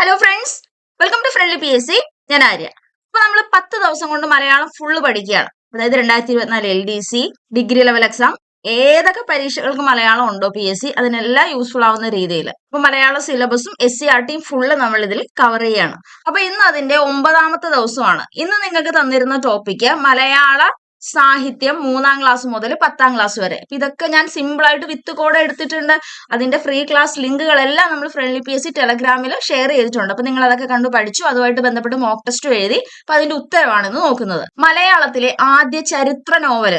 Hello friends welcome to friendly P S C ഞാൻ ആര്യ. അപ്പൊ നമ്മൾ പത്ത് ദിവസം കൊണ്ട് മലയാളം ഫുള്ള് പഠിക്കുകയാണ്. അതായത് രണ്ടായിരത്തി ഇരുപത്തിനാല് L D C degree level exam ഏതൊക്കെ പരീക്ഷകൾക്ക് മലയാളം ഉണ്ടോ പി എസ് സി അതിനെല്ലാം യൂസ്ഫുൾ ആവുന്ന രീതിയിൽ. അപ്പൊ മലയാള സിലബസും എസ് സി ആർ ടിയും ഫുള്ള് നമ്മൾ ഇതിൽ കവർ ചെയ്യാണ്. അപ്പൊ ഇന്ന് അതിന്റെ ഒമ്പതാമത്തെ ദിവസമാണ്. ഇന്ന് നിങ്ങൾക്ക് തന്നിരുന്ന ടോപ്പിക് മലയാള സാഹിത്യം മൂന്നാം ക്ലാസ് മുതൽ പത്താം ക്ലാസ് വരെ. അപ്പൊ ഇതൊക്കെ ഞാൻ സിമ്പിൾ ആയിട്ട് വിത്ത് കോഡ് എടുത്തിട്ടുണ്ട്. അതിന്റെ ഫ്രീ ക്ലാസ് ലിങ്കുകളെല്ലാം നമ്മൾ ഫ്രണ്ട്ലി പി എസ് സി ടെലഗ്രാമിൽ ഷെയർ ചെയ്തിട്ടുണ്ട്. അപ്പൊ നിങ്ങൾ അതൊക്കെ കണ്ടു പഠിച്ചു. അതുമായിട്ട് ബന്ധപ്പെട്ട് മോക്ക് ടെസ്റ്റ് എഴുതി. അപ്പൊ അതിന്റെ ഉത്തരവാണെന്ന് നോക്കുന്നത്. മലയാളത്തിലെ ആദ്യ ചരിത്ര novel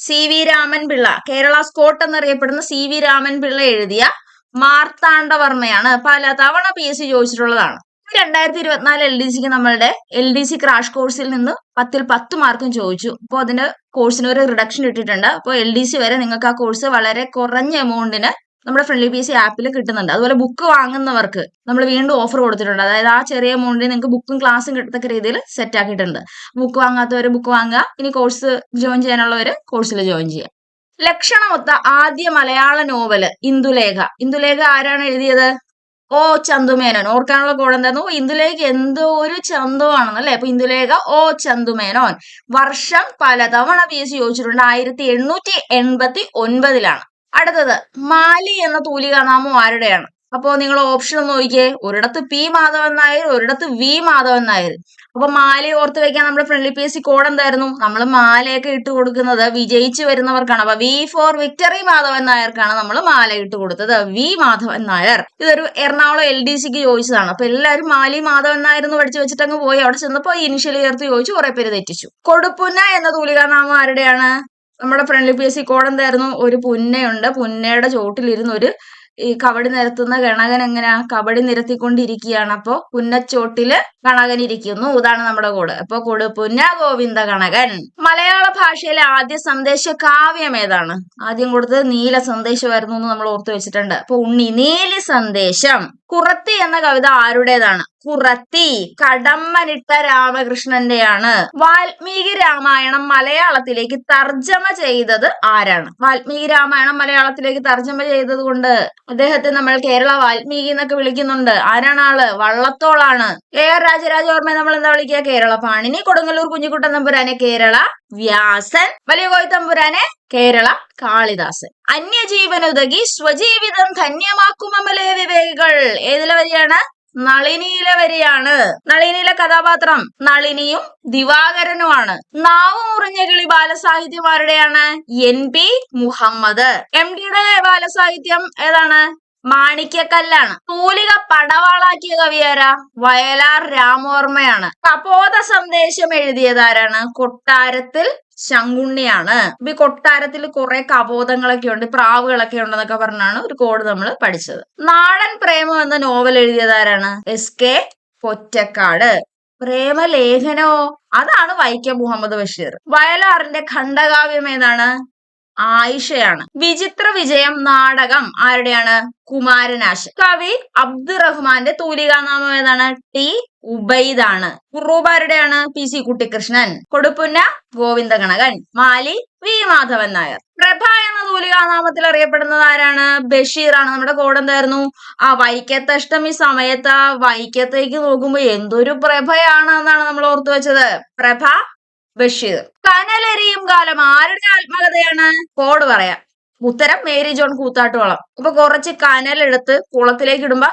C V Raman Pillai Kerala Scott എന്നറിയപ്പെടുന്ന സി വി രാമൻ പിള്ള എഴുതിയ മാർത്താണ്ഡവർമ്മയാണ് പല തവണ പി എസ് സി ചോദിച്ചിട്ടുള്ളതാണ്. രണ്ടായിരത്തി ഇരുപത്തിനാല് എൽ ഡി സിക്ക് നമ്മളുടെ എൽ ഡി സി ക്രാഷ് കോഴ്സിൽ നിന്ന് പത്തിൽ പത്ത് മാർക്കും ചോദിച്ചു. അപ്പോൾ അതിന്റെ കോഴ്സിന് ഒരു റിഡക്ഷൻ ഇട്ടിട്ടുണ്ട്. അപ്പോൾ എൽ ഡി സി വരെ നിങ്ങൾക്ക് ആ കോഴ്സ് വളരെ കുറഞ്ഞ എമൗണ്ടിന് നമ്മുടെ ഫ്രണ്ട്ലി പി സി ആപ്പിൽ കിട്ടുന്നുണ്ട്. അതുപോലെ ബുക്ക് വാങ്ങുന്നവർക്ക് നമ്മൾ വീണ്ടും ഓഫർ കൊടുത്തിട്ടുണ്ട്. അതായത് ആ ചെറിയ എമൗണ്ടിന് നിങ്ങൾക്ക് ബുക്കും ക്ലാസ്സും കിട്ടത്തക്ക രീതിയിൽ സെറ്റ് ആക്കിയിട്ടുണ്ട്. ബുക്ക് വാങ്ങാത്തവർ ബുക്ക് വാങ്ങുക. ഇനി കോഴ്സ് ജോയിൻ ചെയ്യാനുള്ളവർ കോഴ്സിൽ ജോയിൻ ചെയ്യുക. ലക്ഷണമൊത്ത ആദ്യ മലയാള നോവൽ ഇന്ദുലേഖ. ഇന്ദുലേഖ ആരാണ് എഴുതിയത്? ഓ ചന്തുമേനോൻ. ഓർക്കാനുള്ള കോഡ് എന്തായിരുന്നു? ഇന്ദുലേഖ എന്തോ ഒരു ചന്തമാണെന്ന് അല്ലെ അപ്പൊ ഇന്ദുലേഖ ഓ ചന്തുമേനോൻ. വർഷം പലതവണ പി എസ് ചോദിച്ചിട്ടുണ്ട്. ആയിരത്തി എണ്ണൂറ്റി എൺപത്തി ഒൻപതിലാണ്. അടുത്തത് മാലി എന്ന തൂലികാനാമം ആരുടെയാണ്? അപ്പോ നിങ്ങൾ ഓപ്ഷൻ ഒന്ന് നോക്കിയേ ഒരിടത്ത് പി മാധവൻ നായർ ഒരിടത്ത് വി മാധവൻ നായർ. അപ്പൊ മാല ഓർത്ത് വെക്കാൻ നമ്മുടെ friendly P S C code എന്തായിരുന്നു? നമ്മൾ മാലയൊക്കെ ഇട്ട് കൊടുക്കുന്നത് വിജയിച്ചു വരുന്നവർക്കാണ്. അപ്പൊ വി ഫോർ വിക്ടറി മാധവൻ നായർക്കാണ് നമ്മൾ മാല ഇട്ട് കൊടുത്തത്. വി മാധവൻ നായർ. ഇതൊരു എറണാകുളം എൽ ഡി സിക്ക് ചോദിച്ചതാണ്. അപ്പൊ എല്ലാവരും മാലി മാധവൻ നായർ എന്ന് പഠിച്ചു വെച്ചിട്ട് അങ്ങ് പോയി. അവിടെ ചെന്നപ്പോ ഇനിഷ്യൽ ചേർത്ത് ചോദിച്ചു കുറെ പേര് തെറ്റിച്ചു. കൊടുപ്പുന്ന എന്ന തൂലികാനാമം ആരുടെയാണ്? നമ്മുടെ friendly P S C code എന്തായിരുന്നു? ഒരു പുന്നയുണ്ട്. പുന്നയുടെ ചോട്ടിലിരുന്ന് ഒരു ഈ കബഡി നിരത്തുന്ന ഗണകൻ എങ്ങനെയാ കബഡി നിരത്തിക്കൊണ്ടിരിക്കുകയാണ്. അപ്പോ പുന്നച്ചോട്ടിൽ ഗണകൻ ഇരിക്കുന്നു. ഇതാണ് നമ്മുടെ കൂട്. അപ്പൊ കൂട് പുന്ന ഗോവിന്ദ ഗണകൻ. മലയാള ഭാഷയിലെ ആദ്യ സന്ദേശ കാവ്യം ഏതാണ്? ആദ്യം കൊടുത്തത് നീല സന്ദേശമായിരുന്നു എന്ന് നമ്മൾ ഓർത്തു വെച്ചിട്ടുണ്ട്. അപ്പൊ ഉണ്ണി നീലി സന്ദേശം. കുറത്തി എന്ന കവിത ആരുടേതാണ്? കുറത്തി കടമ്മനിട്ട രാമകൃഷ്ണന്റെയാണ്. വാൽമീകി രാമായണം മലയാളത്തിലേക്ക് തർജമ ചെയ്തത് ആരാണ്? വാൽമീകി രാമായണം മലയാളത്തിലേക്ക് തർജമ ചെയ്തത് കൊണ്ട് അദ്ദേഹത്തെ നമ്മൾ കേരള വാൽമീകി എന്നൊക്കെ വിളിക്കുന്നുണ്ട്. ആരാണ് ആൾ? വള്ളത്തോളാണ്. എ ആർ രാജരാജവർമ്മയെ നമ്മൾ എന്താ വിളിക്കുക? കേരള പാണിനി കൊടുങ്ങല്ലൂർ കുഞ്ഞിക്കുട്ടൻ തമ്പുരാനെ കേരള വ്യാസൻ വലിയ കോയിത്തമ്പുരാനെ കേരള കാളിദാസൻ. അന്യജീവനുതകി സ്വജീവിതം ധന്യമാക്കുമമലേ വിവേകികൾ. ഏതിലെ വരിയാണ്? നളിനിയിലെ വരെയാണ് നളിനിയിലെ കഥാപാത്രം നളിനിയും ദിവാകരനുമാണ്. നാവ് മുറിഞ്ഞ കിളി ബാലസാഹിത്യമാരുടെയാണ് എൻ പി മുഹമ്മദ്. എം ഡിയുടെ ബാലസാഹിത്യം ഏതാണ്? മാണിക്യക്കല്ലാണ്. തൂലിക പടവാളാക്കിയ കവിയാരാ വയലാർ രാമവർമ്മയാണ്. കപോത സന്ദേശം എഴുതിയതാരാണ്? കൊട്ടാരത്തിൽ ശങ്കുണ്ണിയാണ്. ഇപ്പൊ ഈ കൊട്ടാരത്തിൽ കുറെ കബോധങ്ങളൊക്കെ ഉണ്ട് പ്രാവുകളൊക്കെ ഉണ്ടെന്നൊക്കെ പറഞ്ഞാണ് ഒരു കോഡ് നമ്മൾ പഠിച്ചത്. നാടൻ പ്രേമം എന്ന നോവൽ എഴുതിയതാരാണ്? S K Pottekkatt. പ്രേമലേഖനോ? അതാണ് വൈക്കം മുഹമ്മദ് ബഷീർ. വയലാറിന്റെ ഖണ്ഡകാവ്യം ഏതാണ്? ആയിഷയാണ്. വിചിത്ര വിജയം നാടകം ആരുടെയാണ്? കുമാരനാശൻ. കവി അബ്ദുറഹ്മാന്റെ തൂലികാനാമം ഏതാണ്? ടി ഉബൈദാണ്. ഉറൂബ് ആരുടെയാണ്? പി സി കുട്ടിക്കൃഷ്ണൻ കൊടുപ്പുന്ന ഗോവിന്ദ ഗണകൻ മാലി വി മാധവൻ നായർ. പ്രഭ എന്ന തൂലികാനാമത്തിൽ അറിയപ്പെടുന്നത് ആരാണ്? ബഷീറാണ്. നമ്മുടെ കോഡ് എന്തായിരുന്നു? ആ വൈക്കത്തഷ്ടമി സമയത്ത് ആ വൈക്കത്തേക്ക് നോക്കുമ്പോ എന്തൊരു പ്രഭയാണ് എന്നാണ് നമ്മൾ ഓർത്തു വെച്ചത്. പ്രഭ ബഷീർ. കനലെറിയും കാലം ആരുടെ ആത്മകഥയാണ്? കോഡ് പറയാം. ഉത്തരം മേരി ജോൺ കൂത്താട്ടുകുളം അപ്പൊ കുറച്ച് കനലെടുത്ത് കുളത്തിലേക്ക് ഇടുമ്പോ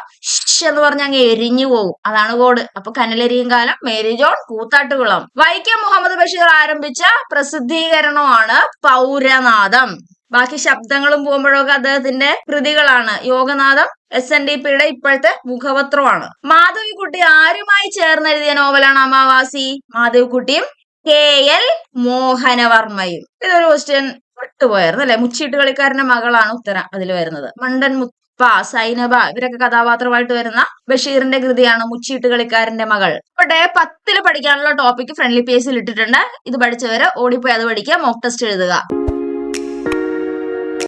എന്ന് പറഞ്ഞ അങ്ങ് എരിഞ്ഞു പോകും അതാണ് കോഡ് അപ്പൊ കനലെരിയും കാലം മേരി ജോൺ കൂത്താട്ടുകുളം വൈക്കം മുഹമ്മദ് ബഷീർ ആരംഭിച്ച പ്രസിദ്ധീകരണമാണ് പൗരനാഥം ബാക്കി ശബ്ദങ്ങളും പോകുമ്പോഴൊക്കെ അദ്ദേഹത്തിന്റെ കൃതികളാണ്. യോഗനാഥം എസ് എൻ ഡി പിയുടെ ഇപ്പോഴത്തെ മുഖപത്രമാണ്. മാധവിക്കുട്ടി ആരുമായി ചേർന്ന് എഴുതിയ നോവലാണ് അമാവാസി. മാധവിക്കുട്ടിയും കെ എൽ മോഹനവർമ്മയും. ഇതൊരു ക്വസ്റ്റ്യൻ വിട്ടുപോയായിരുന്നു അല്ലെ? മുച്ചീട്ട് കളിക്കാരന്റെ മകളാണ് ഉത്തരം അതിൽ വരുന്നത്. മണ്ടൻ മുപ്പ സൈനബ ഇവരൊക്കെ കഥാപാത്രമായിട്ട് വരുന്ന ബഷീറിന്റെ കൃതിയാണ് മുച്ചീട്ട് കളിക്കാരന്റെ മകൾ. ഇവിടെ പത്തിൽ പഠിക്കാനുള്ള ടോപ്പിക് ഫ്രണ്ട്ലി പേജിൽ ഇട്ടിട്ടുണ്ട്. ഇത് പഠിച്ചവരെ ഓടിപ്പോയി അത് പഠിക്കുക മോക്ക് ടെസ്റ്റ് എഴുതുക.